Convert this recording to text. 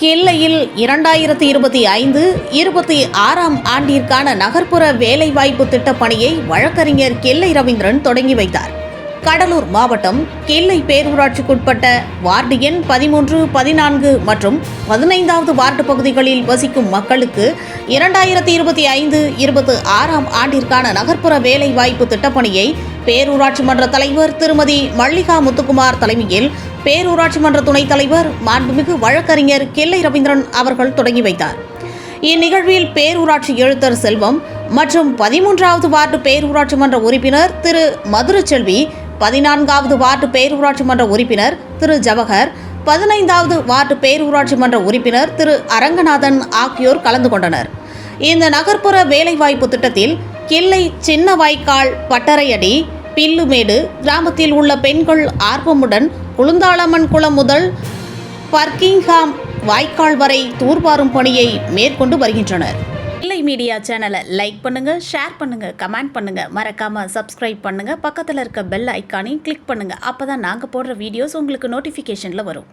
கிள்ளையில் இரண்டாயிரத்தி இருபத்தி ஐந்து இருபத்தி ஆறாம் ஆண்டிற்கான நகர்ப்புற வேலைவாய்ப்பு திட்டப் பணியை வழக்கறிஞர் கிள்ளை ரவீந்திரன் தொடங்கி வைத்தார். கடலூர் மாவட்டம் கிள்ளை பேரூராட்சிக்குட்பட்ட வார்டு எண் பதிமூன்று பதினான்கு மற்றும் பதினைந்தாவது வார்டு பகுதிகளில் வசிக்கும் மக்களுக்கு இரண்டாயிரத்தி இருபத்தி ஐந்து இருபத்தி ஆறாம் ஆண்டிற்கான நகர்ப்புற வேலைவாய்ப்பு திட்டப்பணியை பேரூராட்சி மன்ற தலைவர் திருமதி மல்லிகா முத்துக்குமார் தலைமையில் பேரூராட்சி மன்ற துணைத் தலைவர் மாண்புமிகு வழக்கறிஞர் கில்லை ரவீந்திரன் அவர்கள் தொடங்கி வைத்தார். இந்நிகழ்வில் பேரூராட்சி எழுத்தர் செல்வம் மற்றும் பதிமூன்றாவது வார்டு பேரூராட்சி மன்ற உறுப்பினர் திரு. மதுரச்செல்வி பதினான்காவது வார்டு பேரூராட்சி மன்ற உறுப்பினர் திரு. ஜவஹர் பதினைந்தாவது வார்டு பேரூராட்சி மன்ற உறுப்பினர் திரு. அரங்கநாதன் ஆகியோர் கலந்து கொண்டனர். இந்த நகர்ப்புற வேலைவாய்ப்பு திட்டத்தில் கிள்ளை சின்ன வாய்க்கால் பட்டறையடி பில்லுமேடு கிராமத்தில் உள்ள பெண்கள் ஆர்வமுடன் குளுந்தாளம்மன் குளம் முதல் பர்க்கிங்ஹாம் வாய்க்கால் வரை தூர்வாரும் பணியை மேற்கொண்டு வருகின்றனர். இல்லை மீடியா சேனலை லைக் பண்ணுங்க ஷேர் பண்ணுங்க கமெண்ட் பண்ணுங்க. மறக்காம சப்ஸ்கிரைப் பண்ணுங்க. பக்கத்தில் இருக்க பெல் ஐக்கானையும் கிளிக் பண்ணுங்க. அப்போதான் நாங்கள் போடுற வீடியோஸ் உங்களுக்கு நோட்டிஃபிகேஷனில் வரும்.